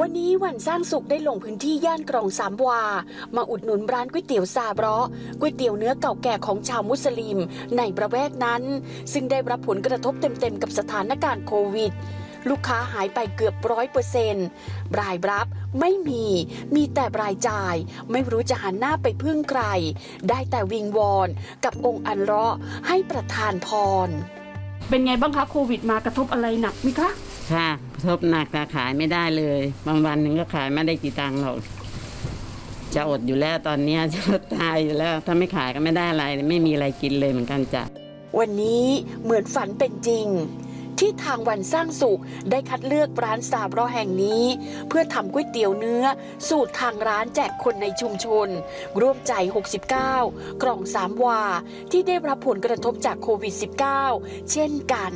วันนี้วันสร้างสุขได้ลงพื้นที่ย่านกรองสามวา มาอุดหนุนร้านก๋วยเตี๋ยวซาบราะก๋วยเตี๋ยวเนื้อเก่าแก่ของชาวมุสลิม ในประแวกนั้น ซึ่งได้รับผลกระทบเต็มๆกับสถานการณ์โควิด ลูกค้าหายไปเกือบร้อยเปอร์เซนต์รายรับไม่มี มีแต่รายจ่าย ไม่รู้จะหันหน้าไปพึ่งใคร ได้แต่วิงวอนกับองค์อันเลาะให้ประทานพร เป็นไงบ้างคะโควิดมากระทบอะไรหนักไหมคะ ค่ะกระทบหนักค่ะขายไม่ได้เลย บางวันหนึ่งก็ขายไม่ได้กี่ตังค์หรอก จะอดอยู่แล้วตอนนี้จะตายอยู่แล้ว ถ้าไม่ขายก็ไม่ได้อะไร ไม่มีอะไรกินเลยเหมือนกันจ้ะ วันนี้เหมือนฝันเป็นจริง ที่ทางวันสร้างสุขได้คัดเลือกร้านซาบรอแห่งนี้ เพื่อทำก๋วยเตี๋ยวเนื้อ สูตรทางร้านแจกคนในชุมชน ร่วมใจ 69 กล่องสามวา ที่ได้รับผลกระทบจากโควิด -19 เช่นกัน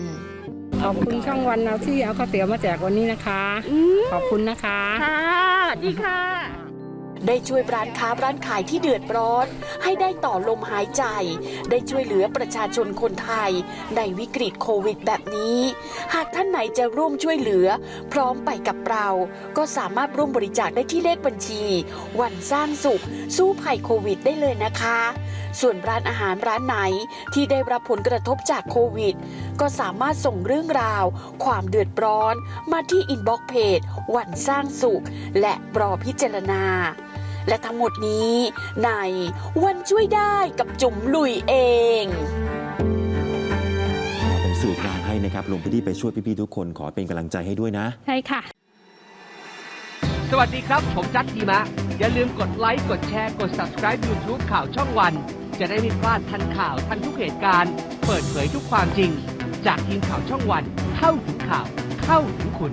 ขอบคุณช่องวันเราที่เอาข้าวเตี๋ยวมาแจกวันนี้นะคะ ขอบคุณนะคะ ค่ะดีค่ะ ได้ช่วยร้านค้าร้านขายที่เดือดร้อน ให้ได้ต่อลมหายใจ ได้ช่วยเหลือประชาชนคนไทย ในวิกฤตโควิดแบบนี้ หากท่านไหนจะร่วมช่วยเหลือ พร้อมไปกับเรา ก็สามารถร่วมบริจาคได้ที่เลขบัญชี วันสร้างสุข สู้ภัยโควิดได้เลยนะคะ ส่วนร้านอาหารร้านไหนที่ได้รับผลกระทบจากโควิด ก็สามารถส่งเรื่องราว ความเดือดร้อน มาที่อินบ็อกเพจวันสร้างสุข และรอพิจารณา และทั้งหมดนี้ในวันช่วยได้กับจุ๋มลุยเองเราเป็นสื่อกลางให้นะครับลงพื้นที่ไปช่วยพี่ๆทุกคนขอเป็นกำลังใจให้ด้วยนะ ใช่ค่ะ สวัสดีครับ ผมจัดทีมะ อย่าลืมกดไลค์ กดแชร์ กด subscribe YouTube ข่าวช่องวัน จะได้ไม่พลาดทันข่าวทันทุกเหตุการณ์ เปิดเผยทุกความจริง จากทีมข่าวช่องวัน เข้าถึงข่าว เข้าถึงคุณ